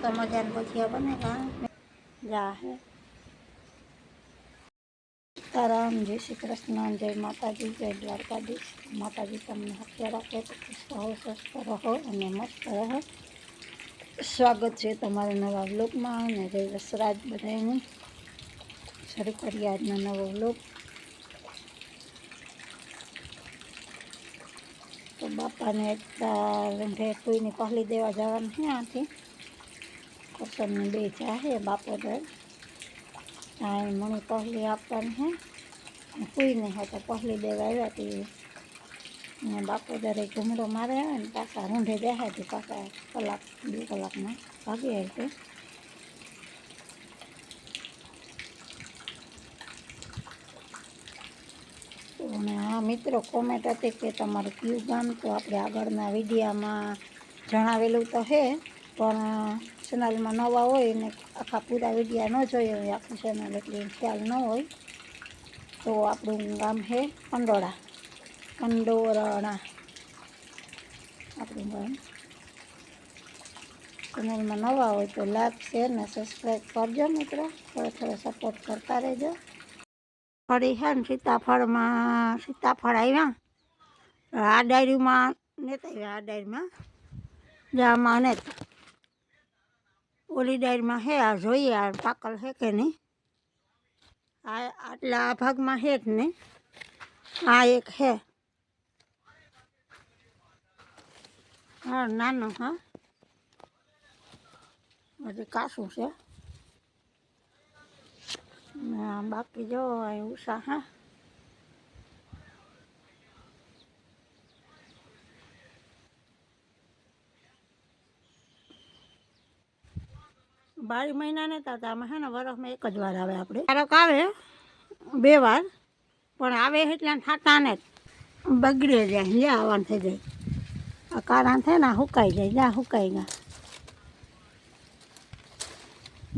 મસ્ત મજાના ભજીયા બનેલા જા હે સીતારામ જય શ્રી કૃષ્ણ જય માતાજી જય દ્વારકાધીશ માતાજી તમને હત્યા રાખે ખુશ રહો સ્વસ્થ રહો અને મસ્ત રહો સ્વાગત છે તમારા નવા વ્લોગમાં અને જય વસરાજ બધાને શરૂ કરીએ આજનો નવો વ્લોગ તો બાપાને એકતા લંઢે કોઈને પહેલી દેવા જવાનું છે આથી બસ મને દેચા હે બાપો દે આય મણો પહેલી આપતા ને કોઈ નહી તો પહેલી દેવા આવતી ને બાપો દે રુંડો મારે આવે ને પાછા રુંઢે દે હાથી પાકા કલાક બી કલાક ન પાગે કે તો મને આ મિત્રો કોમેન્ટ આપે કે તમાર ક્યુ ગામ તો આપણે આગળના વિડીયો માં જણાવેલું તો હે પણ ચેનલમાં નવા હોય એને આખા પૂરા વિડીયા ન જોઈએ હોય આખું ચેનલ એટલે ખ્યાલ ન હોય તો આપણું ગામ છે કંડોળા કંડોરણા આપણું ગામ ચેનલમાં નવા હોય તો લાઈક શેર ને સબસ્ક્રાઈબ કરજો મિત્રો થોડો થોડો સપોર્ટ કરતા રહેજો ફળી છે ને સીતાફળમાં સીતાફળ આવ્યા આ ડાયરીમાં નેતા આવ્યા આ ડાયરીમાં જામાં નેતા ઓલી ડાયરમાં હે આ જોઈએ આ પાકલ હે કે નહીં આ આટલા આ ભાગમાં હે જ નહીં આ એક હે હા નાનો હા હજી કાશું છે બાકી જો ઉષા હા બારી મહિના ને હતા આમાં હે ને વરસમાં એક જ વાર આવે આપણે ક્યારેક આવે બે વાર પણ આવે એટલે થતા ને બગડે જાય લે આવવાનું થઈ જાય આ કારણ થાય ને સુકાઈ જાય જ્યાં સુકાઈ ગયા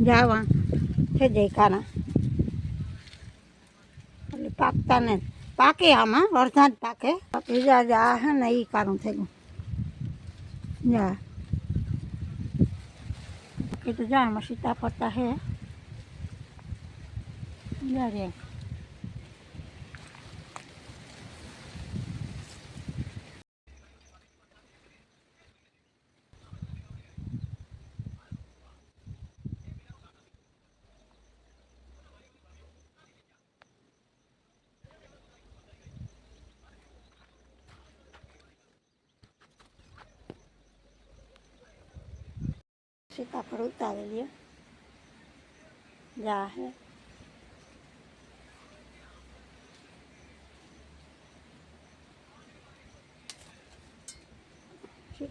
જાવા થઈ જાય કારણ એટલે પાકતા ને પાકે આમાં વરસાદ પાકે બીજા જા હે ને એ કારણ થઈ ગયું જા બાકી તો જાણમાં સીતા પડતા હે જાણે सीता प्रवता के लिए जा है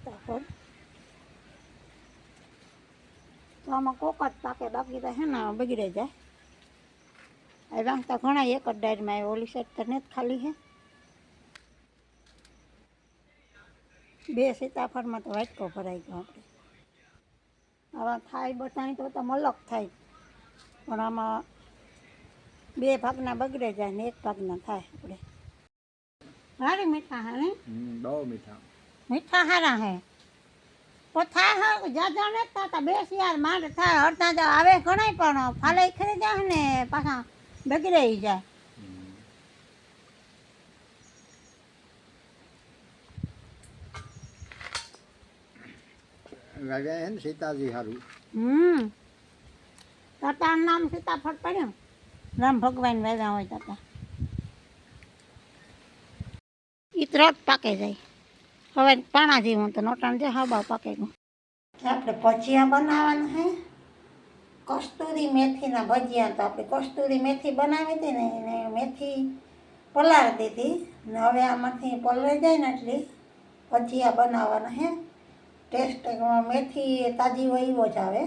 तो हम को कटता के बाकी तो है ना बिगड़े जाए एवं तो घना ये कट में ओली से तरनेत खाली है बे सीताफर में तो वाइट कॉपर आई गई હવે થાય બટાણી તો તો મલક થાય પણ આમાં બે ભાગના બગડે જાય ને એક ભાગના થાય આપણે હારે મીઠા હારે બહુ મીઠા મીઠા સારા હે તો પથા હા જાજા ને તા બેસ યાર માંડ થાય હરતા આવે ઘણાય પણ ફાલે ખરી જાય ને પાછા બગડે જાય ગયા હેન સીતાજી હરુ હમ તાતંગ નામ સીતા ફટ પડ્યા રામ ભગવાન વાજા હોય તાપા ઇતરાત પાકે જાય હવે પાણા જી હું તો નોતા દે હવા પાકે કો આપડે પોચિયા બનાવવાના હે કસ્તુરી મેથી ના ભજિયા તો આપડે કસ્તુરી મેથી બનાવી દીને મેથી પલાળ દીધી ને હવે આમાંથી પલવે જાય ને આટલી પોચિયા બનાવવાના હે તેસ્ત કેમા મેથી તાજી વહીઓ ચાલે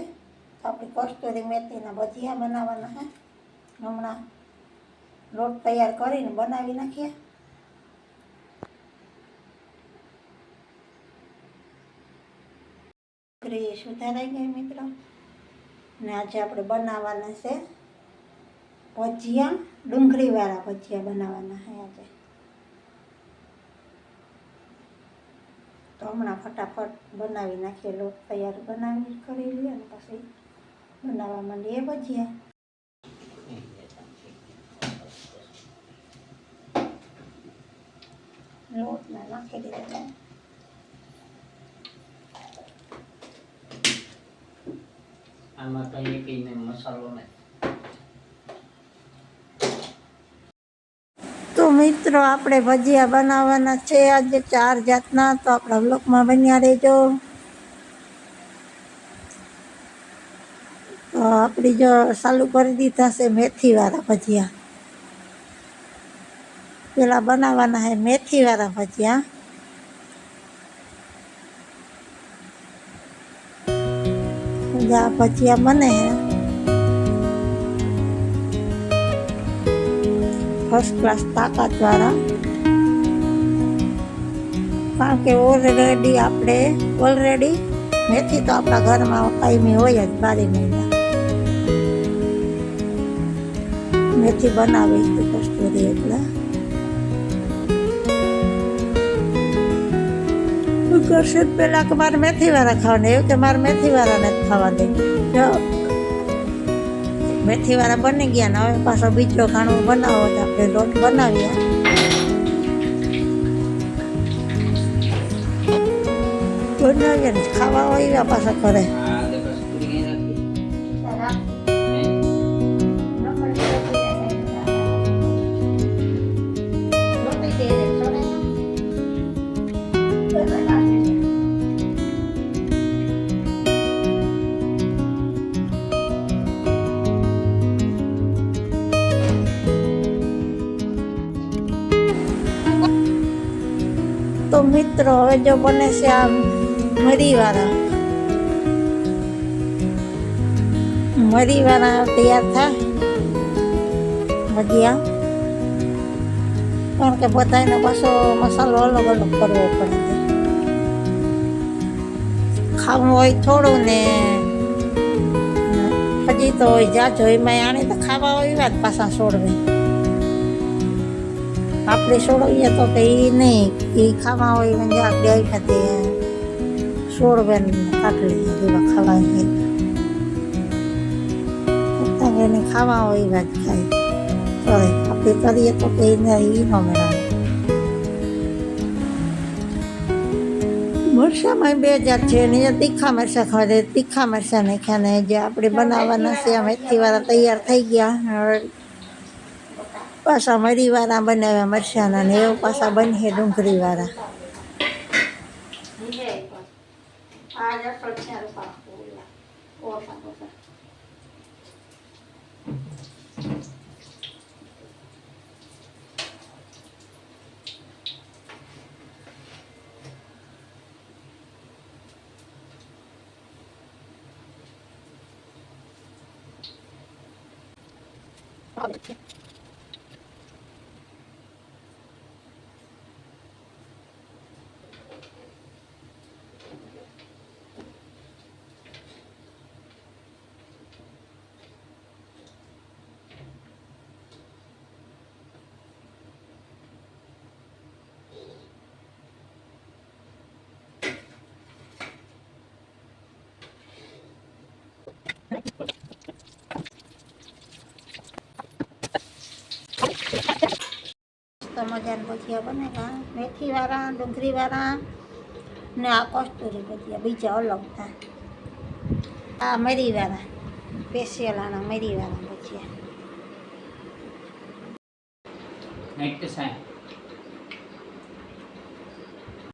આપણી પસ્તોરી મેથીના પજિયા બનાવવાના છે હમણા રોટ તૈયાર કરીને બનાવી નાખીએ કૃય સુતા રહી ગઈ મિત્રો ને આજે આપણે બનાવવાના છે પજિયા ડુંગરીવાળા પજિયા બનાવવાના છે આજે તો હમણાં ફટાફટ બનાવી નાખીએ લોટ તૈયાર બનાવી કરી લઈએ અને પછી બનાવવા માંડીએ ભજીયા લોટમાં નાખી દીધો આમાં તો એક મસાલો નથી મિત્રો આપણે ભજીયા બનાવવાના છે આજે ચાર જાતના તો આપણા બ્લોકમાં બન્યા રહેજો તો આપણી જો ચાલુ કરી દીધા છે મેથીવાળા ભજીયા પેલા બનાવવાના છે મેથીવાળા ભજીયા ભજીયા બને છે फर्स्ट क्लास તાકાત દ્વારા કારણ કે ઓલરેડી આપણે ઓલરેડી મેથી તો આપણા ઘરમાં કાયમી હોય જ બારે મહિના મેથી બનાવી તો કસ્તુરી એટલે કરશે પેલા કે મારે મેથી વાળા ખાવાને એવું કે મારે મેથી વાળાને જ ખાવા દે મેથીવાળા બની ગયા ને હવે પાછો બીજો ખાણું બનાવો તો આપણે લોટ બનાવીએ બનાવીએ ને ખાવા આવ્યા પાછા ઘરે તો મિત્રો હવે જો બને છે આ મરીવાળા મરીવાળા તૈયાર થાય ભજીયા કારણ કે બધાને પાછો મસાલો અલગ અલગ કરવો પડે ખાવું હોય થોડું ને હજી તો હોય જ્યાં જોઈમાં આણે તો ખાવા હોય વાત પાછા છોડવે આપણે છોડવીએ તો કંઈ નહીં ખાવા હોય ને આપણે આવ્યા તે છોડવેન કાકડી જેવા ખાવાય છે એને ખાવા હોય વાત ખાય તો આપણે કરીએ તો કહીને એ ન મેળવે મરસામાં બે જાત છે અને જે તીખા મરસા ખાવા દે તીખા મરસા નાખ્યા ને જે આપણે બનાવવાના છે એમ એથી વાળા તૈયાર થઈ ગયા પાછા મરીવાળા બનાવ્યા મરચાના ને એવું પાછા બનશે ડુંગળીવાળા સરસ મજાના ભજીયા બનેલા મેથીવાળા ડુંગળીવાળા ને આ કસ્તુરી ભજીયા બીજા અલગ હતા આ મરીવાળા સ્પેશિયલ મરીવાળા ભજીયા